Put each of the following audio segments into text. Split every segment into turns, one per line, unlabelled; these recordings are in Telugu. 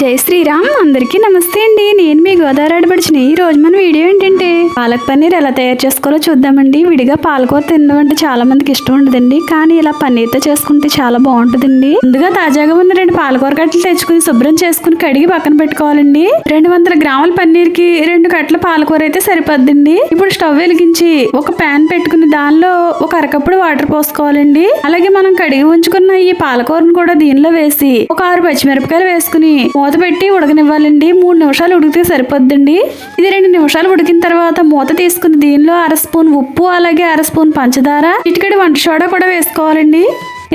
జై శ్రీరామ్. అందరికీ నమస్తే అండి. నేను మీ గోదావరి ఆడపడిచిన ఈ రోజు మన వీడియో ఏంటంటే పాలక్ పన్నీర్ ఎలా తయారు చేసుకోవాలో చూద్దామండి. విడిగా పాలకూర తినడం అంటే చాలా మందికి ఇష్టం ఉండదండి. కానీ ఇలా పన్నీర్తో చేసుకుంటే చాలా బాగుంటుందండి. ముందుగా తాజాగా ఉన్న రెండు పాలకూర కట్టలు తెచ్చుకుని శుభ్రం చేసుకుని కడిగి పక్కన పెట్టుకోవాలండి. రెండు వందల గ్రాముల పన్నీర్కి రెండు కట్టల పాలకూర అయితే సరిపోద్దండి. ఇప్పుడు స్టవ్ వెలిగించి ఒక ప్యాన్ పెట్టుకుని దానిలో ఒక అరకప్పుడు వాటర్ పోసుకోవాలండి. అలాగే మనం కడిగి ఉంచుకున్న ఈ పాలకూరను కూడా దీనిలో వేసి ఒక ఆరు పచ్చిమిరపకాయలు వేసుకుని మూత మూత పెట్టి ఉడకనివ్వాలండి. మూడు నిమిషాలు ఉడికితే సరిపోద్దండి. ఇది రెండు నిమిషాలు ఉడికిన తర్వాత మూత తీసుకుని దీనిలో అర స్పూన్ ఉప్పు అలాగే అర స్పూన్ పంచదార ఇటుకడి వంట సోడా కూడా వేసుకోవాలండి.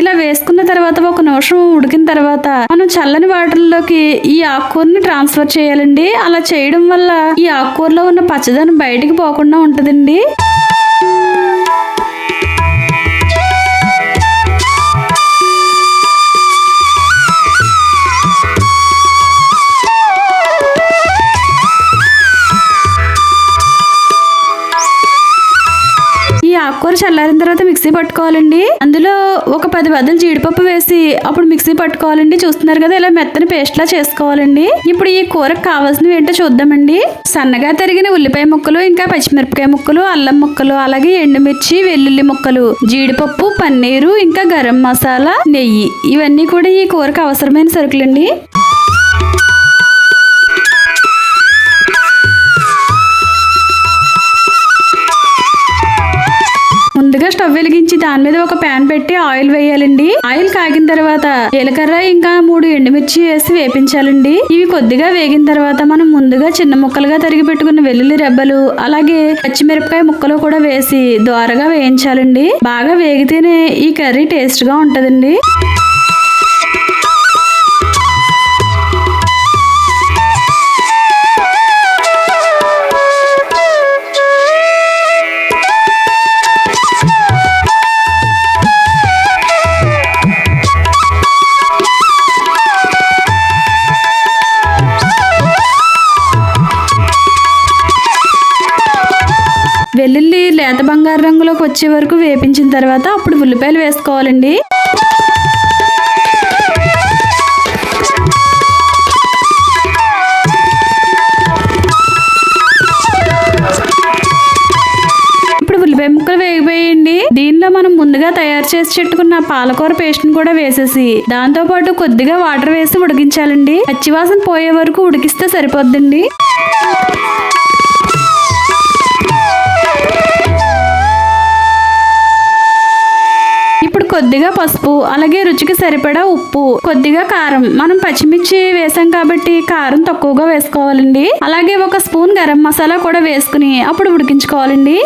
ఇలా వేసుకున్న తర్వాత ఒక నిమిషం ఉడికిన తర్వాత మనం చల్లని వాటర్లోకి ఈ ఆకుకూరని ట్రాన్స్ఫర్ చేయాలండి. అలా చేయడం వల్ల ఈ ఆకుకూరలో ఉన్న పచ్చదనం బయటికి పోకుండా ఉంటుందండి. ఈ చల్లారిన తర్వాత మిక్సీ పట్టుకోవాలండి. అందులో ఒక పది బద్దలు జీడిపప్పు వేసి అప్పుడు మిక్సీ పట్టుకోవాలండి. చూస్తున్నారు కదా ఇలా మెత్తని పేస్ట్ లా చేసుకోవాలండి. ఇప్పుడు ఈ కూరకు కావాల్సినవి ఏంటో చూద్దామండి. సన్నగా తరిగిన ఉల్లిపాయ ముక్కలు ఇంకా పచ్చిమిరపకాయ ముక్కలు అల్లం ముక్కలు అలాగే ఎండుమిర్చి వెల్లుల్లి ముక్కలు జీడిపప్పు పన్నీరు ఇంకా గరం మసాలా నెయ్యి. ఇవన్నీ కూడా ఈ కూరకు అవసరమైన సరుకులండి. ముందుగా స్టవ్ వెలిగించి దాని మీద ఒక ప్యాన్ పెట్టి ఆయిల్ వేయాలండి. ఆయిల్ కాగిన తర్వాత జీలకర్ర ఇంకా మూడు ఎండుమిర్చి వేసి వేపించాలండి. ఇవి కొద్దిగా వేగిన తర్వాత మనం ముందుగా చిన్న ముక్కలుగా తరిగి పెట్టుకున్న వెల్లుల్లి రెబ్బలు అలాగే పచ్చిమిరపకాయ ముక్కలు కూడా వేసి దోరగా వేయించాలండి. బాగా వేగితేనే ఈ కర్రీ టేస్ట్గా ఉంటదండి. వెల్లుల్లి లేత బంగారు రంగులోకి వచ్చే వరకు వేపించిన తర్వాత అప్పుడు ఉల్లిపాయలు వేసుకోవాలండి. ఇప్పుడు ఉల్లిపాయ ముక్కలు వేగిపోయండి. దీనిలో మనం ముందుగా తయారు చేసి చెట్టుకున్న పాలకూర పేస్ట్ని కూడా వేసేసి దాంతో పాటు కొద్దిగా వాటర్ వేసి ఉడికించాలండి. పచ్చివాసన పోయే వరకు ఉడికిస్తే సరిపోద్దండి. కొద్దిగా పసుపు అలాగే రుచికి సరిపడా ఉప్పు కొద్దిగా కారం. మనం పచ్చిమిర్చి వేసాం కాబట్టి కారం తక్కువగా వేసుకోవాలండి. అలాగే ఒక స్పూన్ గరం మసాలా కూడా వేసుకుని అప్పుడు ఉడికించుకోవాలండి.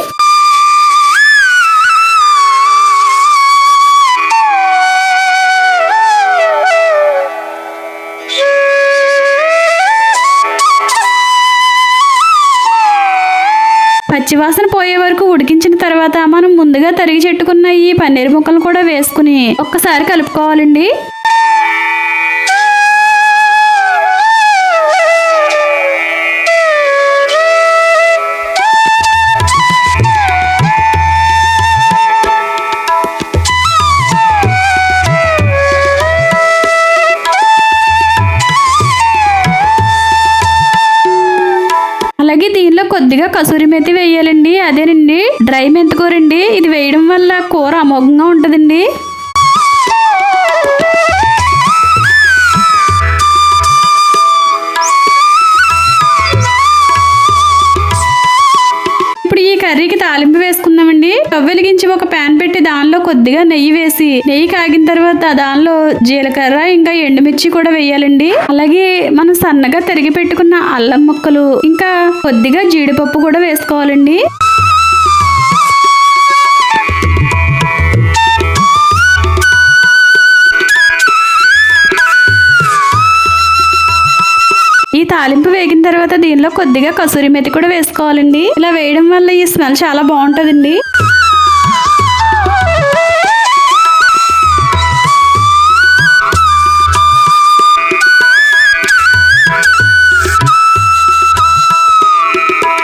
పచ్చివాసన పోయే వరకు ఉడికించిన తర్వాత మనం ముందుగా తరిగి చెట్టుకున్న ఈ పన్నీర్ ముక్కలు కూడా వేసుకుని ఒక్కసారి కలుపుకోవాలండి. కొద్దిగా కసూరి మెతి వేయాలండి. అదేనండి. డ్రై మెంతికూరండి. ఇది వేయడం వల్ల కూర అమోఘంగా ఉంటుందండి. ఈ కర్రీకి తాలింపు వేసుకుందామండి. స్టవ్ వెలిగించి ఒక ప్యాన్ పెట్టి దానిలో కొద్దిగా నెయ్యి వేసి నెయ్యి కాగిన తర్వాత దానిలో జీలకర్ర ఇంకా ఎండుమిర్చి కూడా వేయాలండి. అలాగే మనం సన్నగా తరిగి పెట్టుకున్న అల్లం ముక్కలు ఇంకా కొద్దిగా జీడిపప్పు కూడా వేసుకోవాలండి. తాలింపు వేగిన తర్వాత దీనిలో కొద్దిగా కసూరి మెతి కూడా వేసుకోవాలండి. ఇలా వేయడం వల్ల ఈ స్మెల్ చాలా బాగుంటుందండి.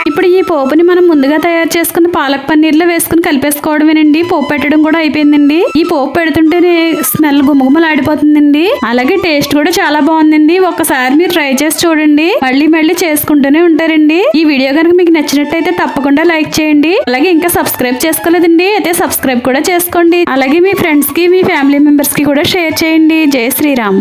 ఇప్పుడు ఈ పోపుని మనం ముందుగా తయారు చేసుకున్న పాలక్ పన్నీర్లో వేసుకుని కలిపేసుకోవడమేనండి. పోపు పెట్టడం కూడా అయిపోయిందండి. ఈ పోపు పెడుతుంటేనే స్మెల్ గుమగుమలాడిపోతుందండి. అలాగే టేస్ట్ కూడా చాలా బాగుందండి. ఒకసారి మీరు ట్రై చేసి చూడండి. మళ్ళీ మళ్ళీ చేసుకుంటూనే ఉంటారండి. ఈ వీడియో కనుక మీకు నచ్చినట్టయితే తప్పకుండా లైక్ చేయండి. అలాగే ఇంకా సబ్స్క్రైబ్ చేసుకోలేదండి. అయితే సబ్స్క్రైబ్ కూడా చేసుకోండి. అలాగే మీ ఫ్రెండ్స్కి మీ ఫ్యామిలీ మెంబర్స్కి కూడా షేర్ చేయండి. జై శ్రీరామ్.